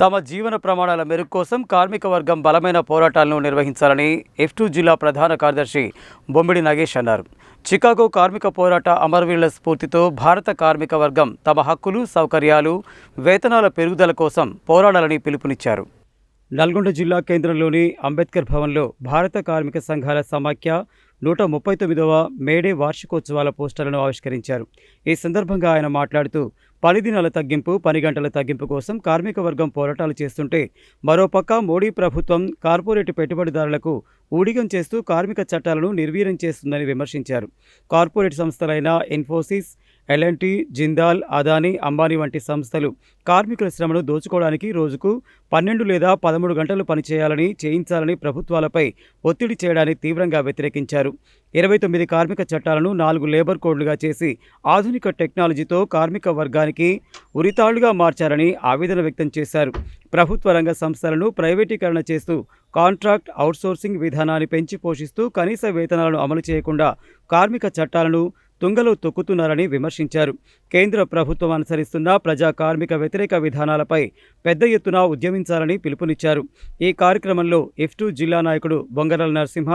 తమ జీవన ప్రమాణాల మెరుగు కోసం కార్మిక వర్గం బలమైన పోరాటాలను నిర్వహించాలని ఎఫ్ టూ జిల్లా ప్రధాన కార్యదర్శి బొమ్మిడి నాగేష్ అన్నారు. చికాగో కార్మిక పోరాట అమరవీరుల స్ఫూర్తితో భారత కార్మిక వర్గం తమ హక్కులు సౌకర్యాలు వేతనాల పెరుగుదల కోసం పోరాడాలని పిలుపునిచ్చారు. నల్గొండ జిల్లా కేంద్రంలోని అంబేద్కర్ భవన్లో భారత కార్మిక సంఘాల సమాఖ్య నూట ముప్పై తొమ్మిదవ మేడే వార్షికోత్సవాల పోస్టర్లను ఆవిష్కరించారు. ఈ సందర్భంగా ఆయన మాట్లాడుతూ పని దినాల తగ్గింపు పని గంటల తగ్గింపు కోసం కార్మిక వర్గం పోరాటాలు చేస్తుంటే మరోపక్క మోడీ ప్రభుత్వం కార్పొరేట్ పెట్టుబడిదారులకు ఊడిగం చేస్తూ కార్మిక చట్టాలను నిర్వీర్యం చేస్తుందని విమర్శించారు. Corporate సంస్థలైన Infosys L and T Jindal Adani Ambani వంటి సంస్థలు కార్మికుల శ్రమను దోచుకోవడానికి రోజుకు పన్నెండు లేదా పదమూడు గంటలు పనిచేయాలని చేయించాలని ప్రభుత్వాలపై ఒత్తిడి చేయడాన్ని తీవ్రంగా వ్యతిరేకించారు. ఇరవై తొమ్మిది కార్మిక చట్టాలను నాలుగు లేబర్ కోడ్లుగా చేసి ఆధునిక టెక్నాలజీతో కార్మిక వర్గానికి ఉరితాళ్ళుగా మార్చారని ఆవేదన వ్యక్తం చేశారు. ప్రభుత్వ రంగ సంస్థలను ప్రైవేటీకరణ చేస్తూ కాంట్రాక్ట్ అవుట్సోర్సింగ్ విధానాన్ని పెంచి పోషిస్తూ కనీస వేతనాలను అమలు చేయకుండా కార్మిక చట్టాలను తుంగలో తొక్కుతున్నారని విమర్శించారు. కేంద్ర ప్రభుత్వం అనుసరిస్తున్న ప్రజా కార్మిక వ్యతిరేక విధానాలపై పెద్ద ఎత్తున ఉద్యమించాలని పిలుపునిచ్చారు. ఈ కార్యక్రమంలో ఎఫ్ టూ జిల్లా నాయకుడు బొంగరల నరసింహ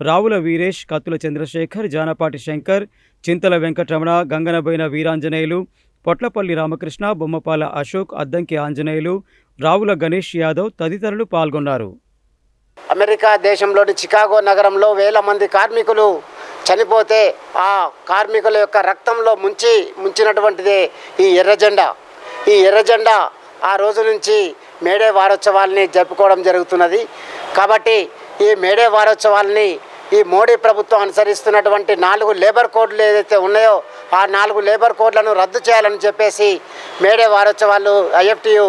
రావుల వీరేష్ కత్తుల చంద్రశేఖర్ జానపాటి శంకర్ చింతల వెంకటరమణ గంగనబోయిన వీరాంజనేయులు పొట్లపల్లి రామకృష్ణ బొమ్మపాల అశోక్ అద్దంకి ఆంజనేయులు రావుల గణేష్ యాదవ్ తదితరులు పాల్గొన్నారు. అమెరికా దేశంలోని చికాగో నగరంలో వేల మంది కార్మికులు చనిపోతే ఆ కార్మికుల యొక్క రక్తంలో ముంచి ముంచినటువంటిదే ఈ ఎర్రజెండా. ఈ ఎర్రజెండా ఆ రోజు నుంచి మేడే వారోత్సవాల్ని జరుపుకోవడం జరుగుతున్నది. కాబట్టి ఈ మేడే వారోత్సవాల్ని ఈ మోడీ ప్రభుత్వం అనుసరిస్తున్నటువంటి నాలుగు లేబర్ కోడ్లు ఏదైతే ఉన్నాయో ఆ నాలుగు లేబర్ కోడ్లను రద్దు చేయాలని చెప్పేసి మేడే వారోత్సవాలు ఐఎఫ్టియు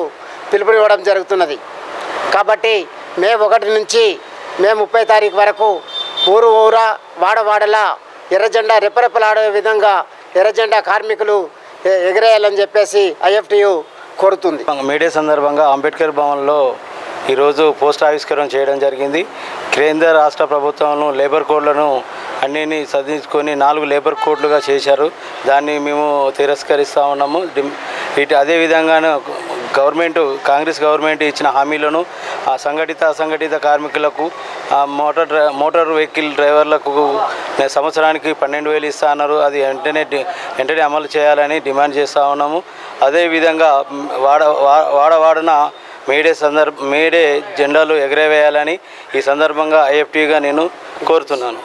పిలుపునివ్వడం జరుగుతున్నది. కాబట్టి మే ఒకటి నుంచి మే ముప్పై తారీఖు వరకు ఊరు ఊరా వాడవాడలా ఎర్రజెండా రెప్పరెప్పలాడే విధంగా ఎర్రజెండా కార్మికులు ఎగిరేయాలని చెప్పేసి ఐఎఫ్టియు కోరుతుంది. మీడియా సందర్భంగా అంబేద్కర్ భవన్లో ఈరోజు పోస్ట్ ఆవిష్కరణ చేయడం జరిగింది. కేంద్ర రాష్ట్ర ప్రభుత్వం లేబర్ కోడ్లను అన్నిని సదించుకొని నాలుగు లేబర్ కోడ్లుగా చేశారు. దాన్ని మేము తిరస్కరిస్తూ ఉన్నాము. డిమ్- ఇటు అదేవిధంగాను గవర్నమెంట్ కాంగ్రెస్ గవర్నమెంట్ ఇచ్చిన హామీలను ఆ సంఘటిత అసంఘటిత కార్మికులకు ఆ మోటార్ డ్రై మోటార్ వెహికల్ డ్రైవర్లకు సంవత్సరానికి పన్నెండు వేలు ఇస్తా అన్నారు. అది వెంటనే వెంటనే అమలు చేయాలని డిమాండ్ చేస్తూ ఉన్నాము. అదేవిధంగా వాడ వా- వాడవాడన మేడే సందర్భ మేడే జెండాలు ఎగరవేయాలని ఈ సందర్భంగా ఐఎఫ్టీగా నేను కోరుతున్నాను.